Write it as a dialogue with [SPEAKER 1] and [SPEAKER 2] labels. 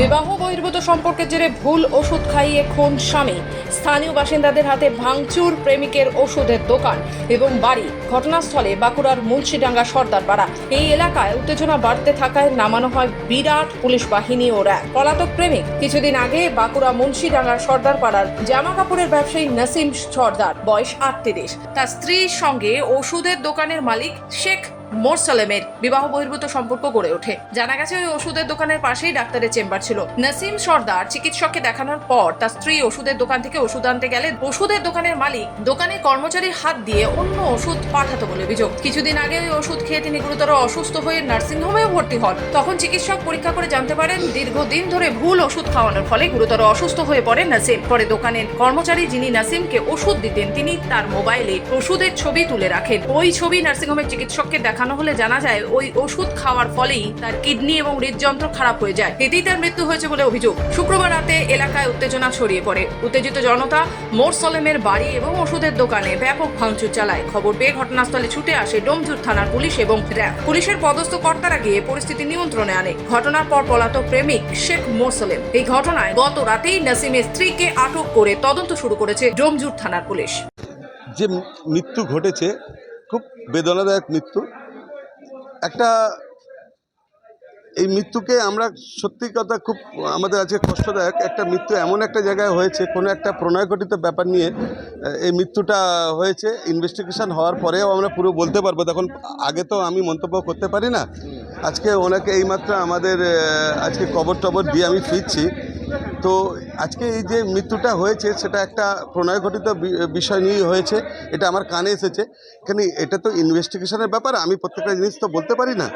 [SPEAKER 1] বিবাহ বহির্ভূত সম্পর্কের জেরে ভুল ওষুধ খাইয়ে খুন স্বামী। স্থানীয় বাসিন্দাদের হাতে ভাঙচুর প্রেমিকের ওষুধের দোকান এবং বাড়ি। ঘটনাস্থলে বাঁকুড়ার মুন্সিডাঙ্গা সর্দারপাড়া। এই এলাকায় উত্তেজনা বাড়তে থাকায় নামানো হয় বিরাট পুলিশ বাহিনী ও র্যাব। পলাতক প্রেমিক কিছুদিন আগে বাঁকুড়া মুন্সিডাঙ্গার সর্দারপাড়ার জামা কাপড়ের ব্যবসায়ী নাসিম সর্দার, বয়স আটত্রিশ। তার স্ত্রীর সঙ্গে ওষুধের দোকানের মালিক শেখ মোরসালেমের বিবাহ বহির্ভূত সম্পর্ক গড়ে ওঠে। জানা গেছে, ওই ওষুধের দোকানের পাশেই ডাক্তারের চেম্বার ছিল। নাসিম সর্দার চিকিৎসককে দেখানোর পর তার স্ত্রী ওষুধের দোকান থেকে ওষুধ আনতে গেলে ওষুধের দোকানের মালিক দোকানের কর্মচারীর হাত দিয়ে অন্য ওষুধ পাঠাতো বলে অভিযোগ। কিছুদিন আগে ওই ওষুধ খেয়ে তিনি গুরুতর অসুস্থ হয়ে নার্সিংহোমেও ভর্তি হন। তখন চিকিৎসক পরীক্ষা করে জানতে পারেন, দীর্ঘদিন ধরে ভুল ওষুধ খাওয়ানোর ফলে গুরুতর অসুস্থ হয়ে পড়েন নাসিম। পরে দোকানের কর্মচারী যিনি নাসিমকে ওষুধ দিতেন, তিনি তার মোবাইলে ওষুধের ছবি তুলে রাখেন। ওই ছবি নার্সিংহোমের চিকিৎসককে দেখানো হলে জানা যায়, ওই ওষুধ খাওয়ার ফলেই তার কিডনি এবং হৃদযন্ত্র খারাপ হয়ে যায়। এতেই তার মৃত্যু হয়েছে বলে অভিযোগ। শুক্রবার রাতে এলাকায় উত্তেজনা ছড়িয়ে পড়ে। উত্তেজিত জনতা মোর সলেমের বাড়ি এবং ওষুধের দোকানে ব্যাপক ভাঙচুর চালায়। খবর পেয়ে ঘটনাস্থলে ছুটে আসে ডোমজুর থানার পুলিশ এবং র্যাব। পুলিশের পদস্থ কর্তারা গিয়ে পরিস্থিতি নিয়ন্ত্রণে আনে। ঘটনার পর পলাতক প্রেমিক শেখ মোরসলেম এই ঘটনায় গত রাতেই নাসিমের স্ত্রীকে আটক করে তদন্ত শুরু করেছে ডোমজুর থানার পুলিশ।
[SPEAKER 2] যে মৃত্যু ঘটেছে, খুব বেদনাদায়ক মৃত্যু। একটা, এই মৃত্যুকে আমরা সত্যি কথা খুব, আমাদের আজকে কষ্টদায়ক। একটা মৃত্যু এমন একটা জায়গায় হয়েছে, কোনো একটা প্রণয়ঘটিত ব্যাপার নিয়ে এই মৃত্যুটা হয়েছে। ইনভেস্টিগেশন হওয়ার পরেও আমরা পুরো বলতে পারব। তখন আগে তো আমি মন্তব্য করতে পারি না। আজকে ওনাকে এইমাত্র আমাদের আজকে কবর টবর দিয়ে আমি ফিরছি। তো আজকে এই যে মৃত্যুটা হয়েছে, সেটা একটা প্রণয়ঘটিত বিষয় নিয়েই হয়েছে, এটা আমার কানে এসেছে। কেন এটা তো ইনভেস্টিগেশনের ব্যাপার, আমি প্রত্যেকটা জিনিস তো বলতে পারি না।